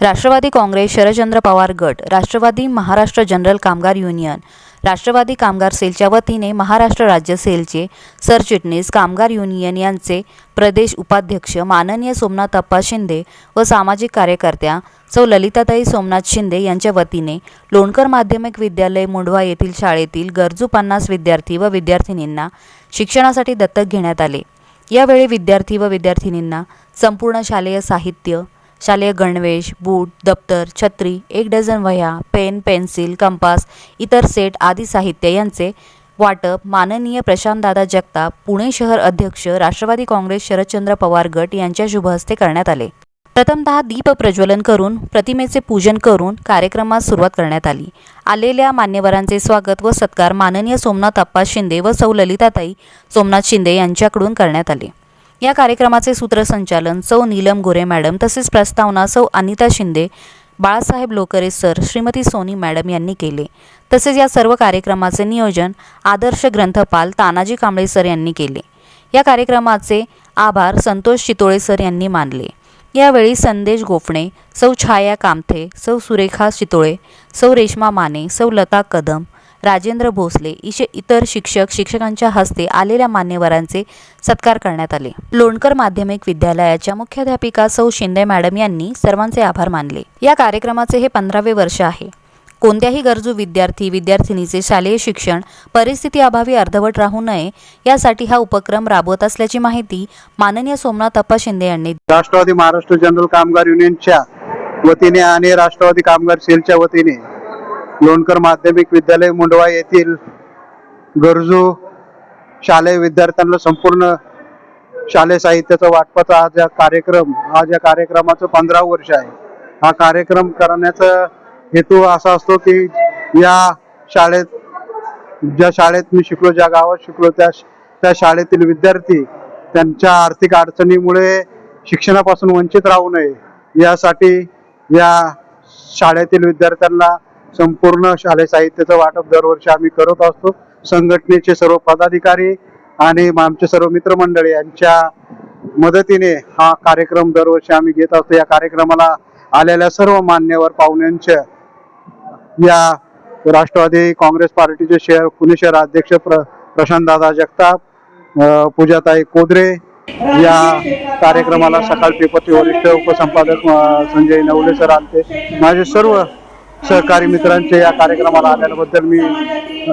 राष्ट्रवादी काँग्रेस शरदचंद्र पवार गट राष्ट्रवादी महाराष्ट्र जनरल कामगार युनियन राष्ट्रवादी कामगार सेलच्या वतीने महाराष्ट्र राज्य सेलचे सरचिटणीस कामगार युनियन यांचे प्रदेश उपाध्यक्ष माननीय सोमनाथ अप्पा शिंदे व सामाजिक कार्यकर्त्या सौ ललिताताई सोमनाथ शिंदे यांच्या वतीने लोणकर माध्यमिक विद्यालय मुंढवा येथील शाळेतील गरजू पन्नास विद्यार्थी व विद्यार्थिनींना शिक्षणासाठी दत्तक घेण्यात आले. यावेळी विद्यार्थी व विद्यार्थिनींना संपूर्ण शालेय साहित्य शालेय गणवेश बूट दप्तर छत्री एक डझन वह्या पेन पेन्सिल कंपास इतर सेट आदी साहित्य यांचे वाटप माननीय प्रशांतदादा जगताप पुणे शहर अध्यक्ष राष्ट्रवादी काँग्रेस शरदचंद्र पवार गट यांच्या शुभहस्ते करण्यात आले. प्रथमतः दीप प्रज्वलन करून प्रतिमेचे पूजन करून कार्यक्रमास सुरुवात करण्यात आली. आलेल्या मान्यवरांचे स्वागत व सत्कार माननीय सोमनाथ अप्पा शिंदे व सौ ललिताताई सोमनाथ शिंदे यांच्याकडून करण्यात आले. या कार्यक्रमाचे सूत्रसंचालन सौ नीलम गोरे मॅडम तसेच प्रस्तावना सौ अनिता शिंदे बाळासाहेब लोकरे सर श्रीमती सोनी मॅडम यांनी केले. तसेच या सर्व कार्यक्रमाचे नियोजन आदर्श ग्रंथपाल तानाजी कांबळे सर यांनी केले. या कार्यक्रमाचे आभार संतोष चितोळे सर यांनी मानले. यावेळी संदेश गोफणे सौ छाया कामथे सौ सुरेखा चितोळे सौ रेश्मा माने सौ लता कदम राजेंद्र भोसले इशे इतर शिक्षक शिक्षकांच्या हस्ते आलेल्या मान्यवरांचे सत्कार करण्यात आले. लोणकर माध्यमिक विद्यालयाच्या मुख्याध्यापिका सौ शिंदे मॅडम यांनी सर्वांचे आभार मानले. या कार्यक्रमाचे हे पंधरावे वर्ष आहे. कोणत्याही गरजू विद्यार्थी विद्यार्थिनीचे शालेय शिक्षण परिस्थिती अभावी अर्धवट राहू नये यासाठी हा उपक्रम राबवत असल्याची माहिती माननीय सोमनाथ अप्पा शिंदे यांनी राष्ट्रवादी महाराष्ट्र जनरल कामगार युनियनच्या वतीने आणि राष्ट्रवादी कामगार सेलच्या वतीने लोणकर माध्यमिक विद्यालय मुंडवा येथील गरजू शालेय विद्यार्थ्यांना संपूर्ण शालेय साहित्याचा वाटपाचा आज या कार्यक्रम आज या कार्यक्रमाचं पंधरा वर्ष आहे. हा कार्यक्रम करण्याचा हेतू असा असतो की या शाळेत ज्या शाळेत मी शिकलो ज्या गावात शिकलो त्या त्या शाळेतील विद्यार्थी त्यांच्या आर्थिक अडचणीमुळे शिक्षणापासून वंचित राहू नये यासाठी या शाळेतील विद्यार्थ्यांना संपूर्ण शालेय साहित्याचं वाटप दरवर्षी आम्ही करत असतो. संघटनेचे सर्व पदाधिकारी आणि आमचे सर्व मित्रमंडळी यांच्या मदतीने हा कार्यक्रम दरवर्षी आम्ही घेत असतो. या कार्यक्रमाला आलेल्या सर्व मान्यवर पाहुण्यांच्या या राष्ट्रवादी काँग्रेस पार्टीचे शहर पुणे शहर अध्यक्ष प्र प्रशांत दादा जगताप पूजाताई कोदरे या कार्यक्रमाला सकाळ पेपरचे वरिष्ठ उपसंपादक संजय नवले सर आलते. माझे सर्व सहकारी मित्रांचे या कार्यक्रमाला आल्याबद्दल मी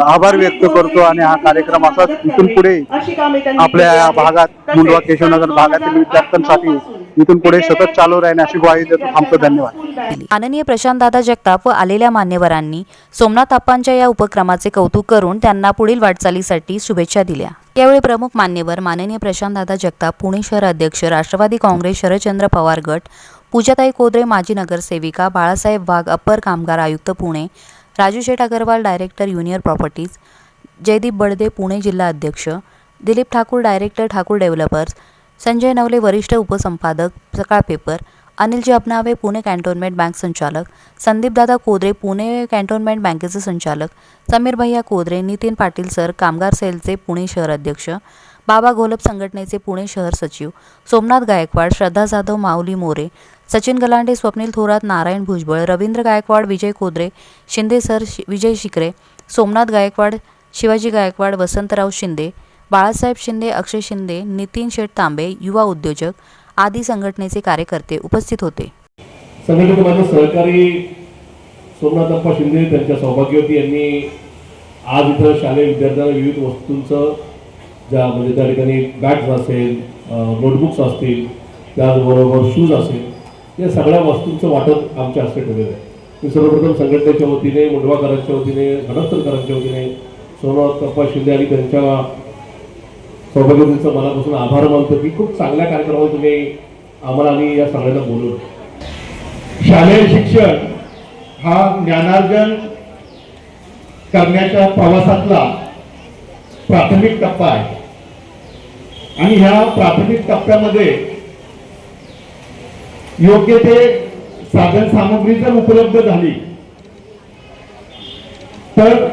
आभार व्यक्त करतो आणि हा कार्यक्रम असाच इथून पुढे आपल्या या भागात मुंडवा केशवनगर भागातील विद्यार्थ्यांसाठी इथून पुढे सतत चालू राहील अशी ग्वाही देतो. थांबतो. धन्यवाद. माननीय प्रशांतदादा जगताप व आलेल्या मान्यवरांनी सोमनाथ आप्पांच्या या उपक्रमाचे कौतुक करून त्यांना पुढील वाटचालीसाठी शुभेच्छा दिल्या. यावेळी प्रमुख मान्यवर माननीय प्रशांतदादा जगताप पुणे शहर अध्यक्ष राष्ट्रवादी काँग्रेस शरदचंद्र पवार गट पूजाताई कोदरे माजी नगरसेविका बाळासाहेब वाघ अप्पर कामगार आयुक्त पुणे. राजू शेठ अगरवाल डायरेक्टर युनियर प्रॉपर्टीज. जयदीप बडदे पुणे जिल्हा अध्यक्ष. Dilip Thakur director Thakur developers. Sanjay Navale वरिष्ठ उपसंपादक सकाळ पेपर. अनिलजी अपनावे पुणे कॅन्टोन्मेंट बँक संचालक. संदीपदादा कोदरे पुणे कॅन्टोन्मेंट बँकेचे संचालक. समीर भैया कोदरे नितीन पाटील सर कामगार सेलचे पुणे शहर अध्यक्ष. बाबा घोलप संघटनेचे पुणे शहर सचिव सोमनाथ गायकवाड श्रद्धा जाधव माऊली मोरे सचिन गलांडे स्वप्नील थोरात नारायण भुजबळ रवींद्र गायकवाड विजय कोदरे शिंदे सर शि विजय शिकरे सोमनाथ गायकवाड शिवाजी गायकवाड वसंतराव शिंदे बाळासाहेब शिंदे अक्षय शिंदे नितीन शेठ तांबे युवा उद्योजक आदी संघटनेचे कार्यकर्ते उपस्थित होते. माझे सहकारी सोमनाथप्पा शिंदे त्यांच्या सौभाग्यवती यांनी आज इथं शालेय विद्यार्थ्यांना विविध वस्तूंचं ज्या म्हणजे त्या ठिकाणी बॅट्स असेल नोटबुक्स असतील त्याचबरोबर शूज असेल या सगळ्या वस्तूंचं वाटप आमच्या हस्ते ठेवलेलं आहे. मी सर्वप्रथम संघटनेच्या वतीने मुंडवाकरांच्या वतीने घटस्थलकरांच्या वतीने सोमनाथप्पा शिंदे आणि त्यांच्या सौभाग्यतेचं मनापासून आभार मानतो की खूप चांगल्या कार्यक्रमात तुम्ही आम्हाला आणि या सगळ्यांना बोलवलं. शालेय शिक्षण हा ज्ञानार्जन करण्याच्या प्रवासातला प्राथमिक टप्पा आहे. आणि ह्या प्राथमिक टप्प्यामध्ये योग्य ते साधन सामग्री जर उपलब्ध झाली. तर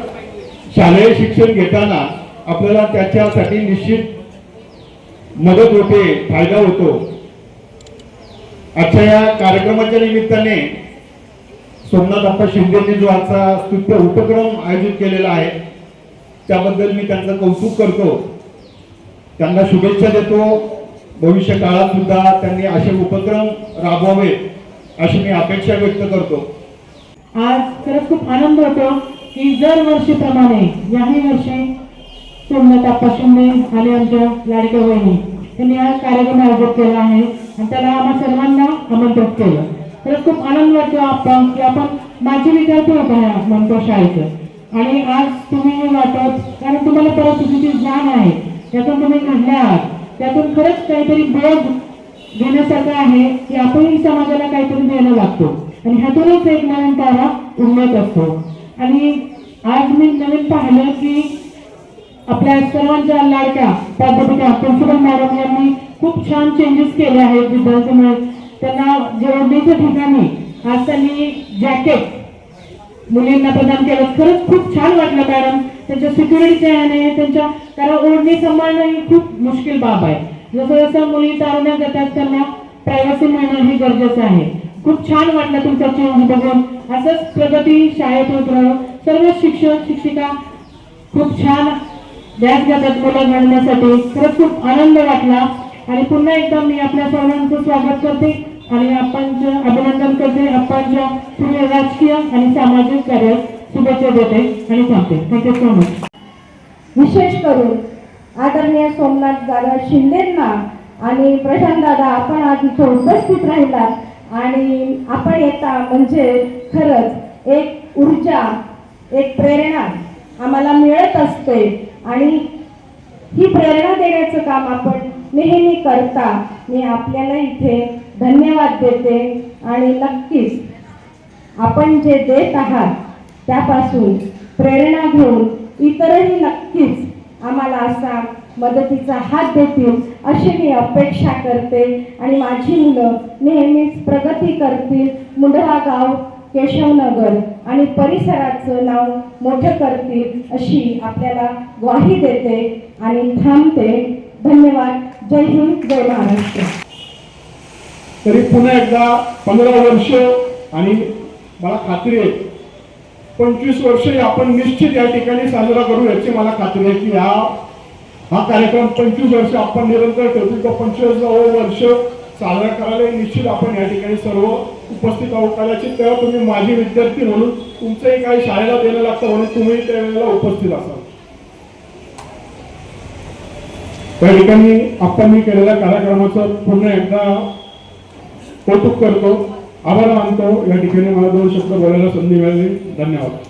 शालेय शिक्षण घेताना आपल्याला त्याच्यासाठी निश्चित मदत होते फायदा होतो. आजच्या या कार्यक्रमाच्या निमित्ताने सोमनाथ अप्पा शिंदेने जो आजचा स्तुत्य उपक्रम आयोजित केलेला आहे त्याबद्दल मी त्यांचं कौतुक करतो. त्यांना शुभेच्छा देतो. भविष्य काळात सुद्धा त्यांनी असे उपक्रम राबवावे अशी मी अपेक्षा व्यक्त करतो. आज खरंच खूप आनंद होतो की दर वर्षीप्रमाणे याही वर्षी सोमनाथ आप्पा शिंदे आणि आमच्या लाडक्या वहिनी त्यांनी हा कार्यक्रम आयोजित केला आहे आणि त्याला आम्हा सर्वांना आमंत्रित केलं. खरंच खूप आनंद वाटतो आपण की आपण माझे विद्यार्थी होतो ह्या शाळेचं. आणि आज तुम्ही वाटत कारण तुम्हाला परिस्थितीची जाण आहे. त्यातून तुम्ही घडल्या आहात त्यातून खरंच काहीतरी बोध घेण्यासारखं आहे की आपणही समाजाला काहीतरी द्यायला लागतो. आणि ह्यातूनच एक नवीन तारा उमलत असतो. आणि आज मी नवीन पाहिलं की आपल्या सर्वांच्या लाडक्या प्राध्यापिका प्रिन्सिपल मॅडम यांनी खूप छान चेंजेस केले आहेत विद्यार्थ्यांमुळे. त्यांना जेवढीच्या ठिकाणी आज त्यांनी जॅकेट मुलींना प्रदान केलं. खरंच खूप छान वाटलं मॅडम. त्यांच्या सिक्युरिटीच्या याने त्यांच्या कारण ओढणी सांभाळणं ही खूप मुश्किल बाब आहे. जसं जसं मुली तारुण्यात जातात त्यांना प्रायव्हसी मिळणं हे गरजेचं आहे. खूप छान वाटलं तुमचा चेंज बघून. असंच प्रगती शाळेत होत राहो सर्व शिक्षक शिक्षिका खूप छान व्यास घेतात मुलं घडण्यासाठी खरंच खूप आनंद वाटला. आणि पुन्हा एकदा मी आपल्या सर्वांचं स्वागत करते. आणि आपणचं अभिनंदन करते आपणच्या पुढे राजकीय आणि सामाजिक कार्यात शुभेच्छा देते आणि सांगते थँक्यू सो मच विशेष करून आदरणीय सोमनाथ दादा शिंदेंना आणि प्रशांत दादा आपण आज इथे उपस्थित राहिलात. आणि आपण येता म्हणजे खरंच एक ऊर्जा एक प्रेरणा आम्हाला मिळत असते. आणि ही प्रेरणा देण्याचं काम आपण नेहमी करता. मी आपल्याला इथे धन्यवाद देते आणि नक्कीच आपण जे देत आहात त्यापासून प्रेरणा घेऊन इतरही नक्कीच आम्हाला असा मदतीचा हात देतील अशी मी अपेक्षा करते. आणि माझी मुलं नेहमीच प्रगती करतील. मुंढवा गाव केशवनगर आणि परिसराचं नाव मोठं करतील अशी आपल्याला ग्वाही देते आणि थांबते. धन्यवाद. जय हिंद जय महाराष्ट्र. तरी पुन्हा एकदा पंधरा वर्ष आणि मला खात्री आहे पंचवीस वर्ष आपण निश्चित या ठिकाणी साजरा करू याची मला खात्री आहे की हा हा कार्यक्रम पंचवीस वर्ष आपण निरंतर ठेवतो तो पंचवीस वर्ष साजरा करायला निश्चित आपण या ठिकाणी सर्व उपस्थित आहोत. कदाचित तेव्हा तुम्ही माझे विद्यार्थी म्हणून तुमचंही काही शाळेला देणं लागतं म्हणून तुम्ही त्यावेळेला उपस्थित असाल. त्या ठिकाणी आपण मी केलेल्या कार्यक्रमाचं पुन्हा एकदा कौतुक करतो आभार मानतो. या ठिकाणी मला दोन शब्द बोलायला संधी मिळाली. धन्यवाद.